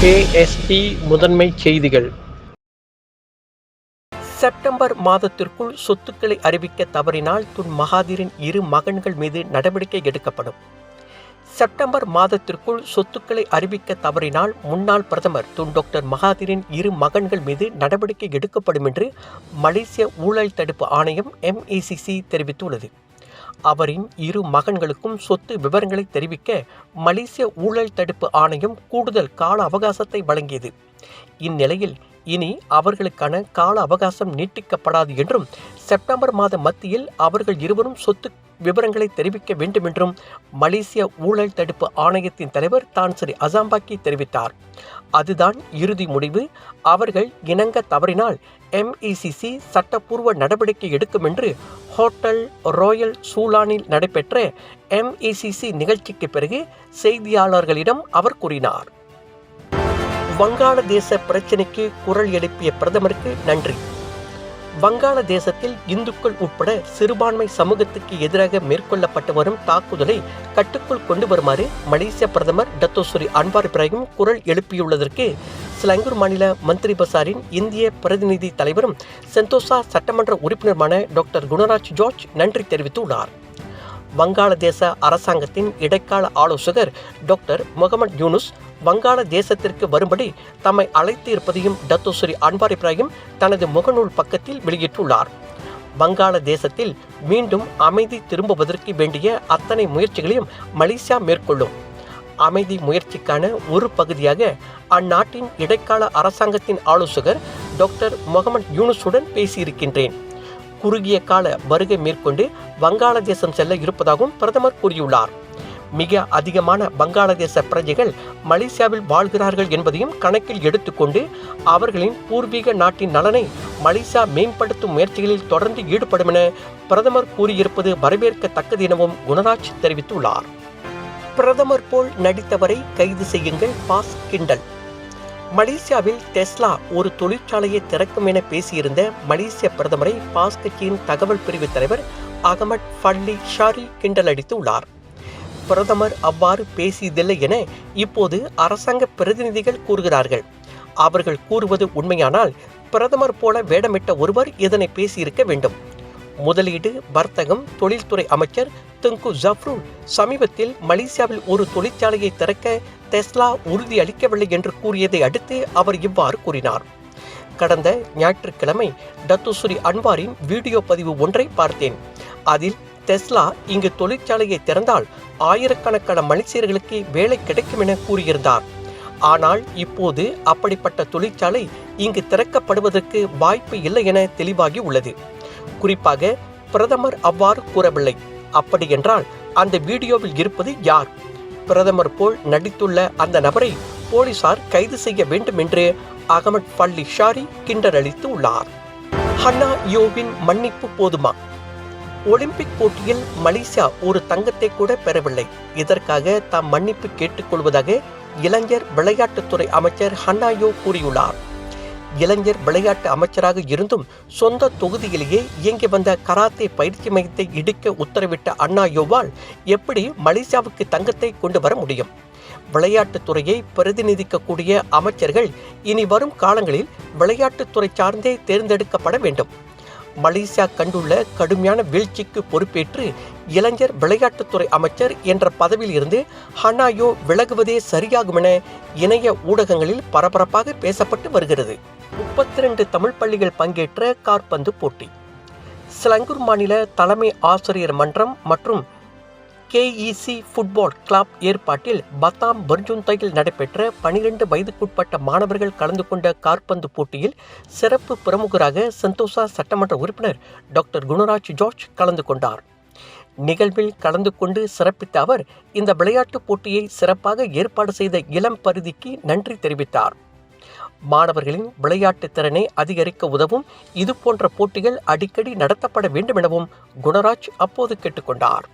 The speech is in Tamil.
கேஎஸ்டி முதன்மை செய்திகள். செப்டம்பர் மாதத்திற்குள் சொத்துக்களை அறிவிக்க தவறினால் துன் மகாதீரின் இரு மகன்கள் மீது நடவடிக்கை எடுக்கப்படும். செப்டம்பர் மாதத்திற்குள் சொத்துக்களை அறிவிக்க தவறினால் முன்னாள் பிரதமர் துன் டாக்டர் மகாதீரின் இரு மகன்கள் மீது நடவடிக்கை எடுக்கப்படும் என்று மலேசிய ஊழல் தடுப்பு ஆணையம் எம்ஏசிசி தெரிவித்துள்ளது. அவரின் இரு மகன்களுக்கும் சொத்து விவரங்களை தெரிவிக்க மலேசிய ஊழல் தடுப்பு ஆணையம் கூடுதல் கால அவகாசத்தை வழங்கியது. இந்நிலையில் இனி அவர்களுக்கான கால அவகாசம் நீட்டிக்கப்படாது என்றும் செப்டம்பர் மாத மத்தியில் அவர்கள் இருவரும் சொத்து விவரங்களை தெரிவிக்க வேண்டும் என்றும் மலேசிய ஊழல் தடுப்பு ஆணையத்தின் தலைவர் தான்சரி அசாம்பாக்கி தெரிவித்தார். அதுதான் இறுதி முடிவு. அவர்கள் இணங்க தவறினால் எம்இசிசி சட்டப்பூர்வ நடவடிக்கை எடுக்கும் என்று ஹோட்டல் ராயல் சூலானில் நடைபெற்ற எம்இசிசி நிகழ்ச்சிக்கு பிறகு செய்தியாளர்களிடம் அவர் கூறினார். வங்காளதேச பிரச்சினைக்கு குரல் எழுப்பிய பிரதமருக்கு நன்றி. வங்காளதேசத்தில் இந்துக்கள் உட்பட சிறுபான்மை சமூகத்துக்கு எதிராக மேற்கொள்ளப்பட்டு வரும் தாக்குதலை கட்டுக்குள் கொண்டு வருமாறு மலேசிய பிரதமர் டத்தோசுரி அன்வார் இப்ராஹிம் குரல் எழுப்பியுள்ளதற்கு சிலங்கூர் மாநில மந்திரி பசாரின் இந்திய பிரதிநிதி தலைவரும் செந்தோசா சட்டமன்ற உறுப்பினருமான டாக்டர் குணராஜ் ஜார்ஜ் நன்றி தெரிவித்துள்ளார். வங்காளதேச அரசாங்கத்தின் இடைக்கால ஆலோசகர் டாக்டர் முகமது யூனுஸ் வங்காள தேசத்திற்கு வரும்படி தம்மை அழைத்து இருப்பதையும் டத்தோஸ்ரீ அன்வார் இப்ராஹிம் தனது முகநூல் பக்கத்தில் வெளியிட்டுள்ளார். வங்காள தேசத்தில் மீண்டும் அமைதி திரும்புவதற்கு வேண்டிய அத்தனை முயற்சிகளையும் மலேசியா மேற்கொள்ளும். அமைதி முயற்சிக்கான ஒரு பகுதியாக அந்நாட்டின் இடைக்கால அரசாங்கத்தின் ஆலோசகர் டாக்டர் முகமது யூனுஸுடன் பேசியிருக்கின்றேன். குறுகிய கால வருகை மேற்கொண்டு வங்காளதேசம் செல்ல இருப்பதாகவும் பிரதமர் கூறியுள்ளார். மிக அதிகமான வங்காளதேச பிரஜைகள் மலேசியாவில் வாழ்கிறார்கள் என்பதையும் கணக்கில் எடுத்துக்கொண்டு அவர்களின் பூர்வீக நாட்டின் நலனை மலேசியா மேம்படுத்தும் முயற்சிகளில் தொடர்ந்து ஈடுபடும் என பிரதமர் கூறியிருப்பது வரவேற்கத்தக்கது எனவும் குணராஜ் தெரிவித்துள்ளார். பிரதமர் போல் நடித்தவரை கைது செய்யுங்கள் பாஸ் கிண்டல். மலேசியாவில் டெஸ்லா ஒரு தொழிற்சாலையை திறக்கும் என பேசியிருந்த மலேசிய பிரதமரை பாஸ் கட்சியின் தகவல் பிரிவு தலைவர் அகமட் ஃபல்லி ஷாரி கிண்டல் அடித்துள்ளார். பிரதமர் அவ்வாறு பேசியதில்லை என இப்போது அரசாங்க பிரதிநிதிகள் கூறுகிறார்கள். அவர்கள் கூறுவது உண்மையானால் பிரதமர் போல வேடமிட்ட ஒருவர் இதனை பேசியிருக்க வேண்டும். முதலீடு வர்த்தகம் தொழில்துறை அமைச்சர் தெங்கு ஜஃப்ரூல் சமீபத்தில் மலேசியாவில் ஒரு தொழிற்சாலையை திறக்க டெஸ்லா உறுதி அளிக்கவில்லை என்று கூறியதை அடுத்து அவர் இவ்வாறு கூறினார். கடந்த ஞாயிற்றுக்கிழமை டத்துஸ்ரீ அன்வாரின் வீடியோ பதிவு ஒன்றை பார்த்தேன். அதில் டெஸ்லா இங்கு தொழிற்சாலையை திறந்தால் ஆயிரக்கணக்கான மலேசியர்களுக்கு வேலை கிடைக்கும் என கூறியிருந்தார். ஆனால் இப்போது அப்படிப்பட்ட தொழிற்சாலை இங்கு திறக்கப்படுவதற்கு வாய்ப்பு இல்லை என தெளிவாகி உள்ளது குறிப்பாக பிரதமர் அவ்வாறு கூறவில்லை. அப்படியென்றால் அந்த வீடியோவில் இருப்பது யார்? பிரதமர் போல் நடித்துள்ள அந்த நபரை போலீசார் கைது செய்ய வேண்டும் என்று அகமட் பள்ளி ஷாரி கிண்டர் அளித்து உள்ளார். ஹன்னா யோவின் மன்னிப்பு போதுமா? ஒலிம்பிக் போட்டியில் மலேசியா ஒரு தங்கத்தை கூட பெறவில்லை. இதற்காக தாம் மன்னிப்பு கேட்டுக்கொள்வதாக இளைஞர் விளையாட்டுத்துறை அமைச்சர் ஹன்னாயோ கூறியுள்ளார். இளைஞர் விளையாட்டு அமைச்சராக இருந்தும் சொந்த தொகுதியிலேயே இயங்கி வந்த கராத்தே பயிற்சி மையத்தை இடிக்க உத்தரவிட்ட அண்ணா யோவால் எப்படி மலேசியாவுக்கு தங்கத்தை கொண்டு வர முடியும்? விளையாட்டுத்துறையை பிரதிநிதிக்கக்கூடிய அமைச்சர்கள் இனி வரும் காலங்களில் விளையாட்டுத்துறை சார்ந்தே தேர்ந்தெடுக்கப்பட வேண்டும். மலேசியா கண்டுள்ள கடுமையான வீழ்ச்சிக்கு பொறுப்பேற்று இளைஞர் விளையாட்டுத்துறை அமைச்சர் என்ற பதவியில் இருந்து ஹனாயோ விலகுவதே சரியாகும் என இணைய ஊடகங்களில் பரபரப்பாக பேசப்பட்டு வருகிறது. முப்பத்தி ரெண்டு தமிழ் பள்ளிகள் பங்கேற்ற கார்பந்து போட்டி. சிலங்கூர் மாநில தலைமை ஆசிரியர் மன்றம் மற்றும் கேஇசி ஃபுட்பால் கிளப் ஏற்பாட்டில் பத்தாம் பர்ஜுந்தையில் நடைபெற்ற பனிரெண்டு வயதுக்குட்பட்ட மாணவர்கள் கலந்து கொண்ட கார்பந்து போட்டியில் சிறப்பு பிரமுகராக சந்தோஷா சட்டமன்ற உறுப்பினர் டாக்டர் குணராஜ் ஜார்ஜ் கலந்து கொண்டார். நிகழ்வில் கலந்து கொண்டு சிறப்பித்த அவர் இந்த விளையாட்டுப் போட்டியை சிறப்பாக ஏற்பாடு செய்த இளம் பருதிக்கு நன்றி தெரிவித்தார். மாணவர்களின் விளையாட்டு திறனை அதிகரிக்க உதவும் இதுபோன்ற போட்டிகள் அடிக்கடி நடத்தப்பட வேண்டும் எனவும் குணராஜ் அப்போது கேட்டுக்கொண்டார்.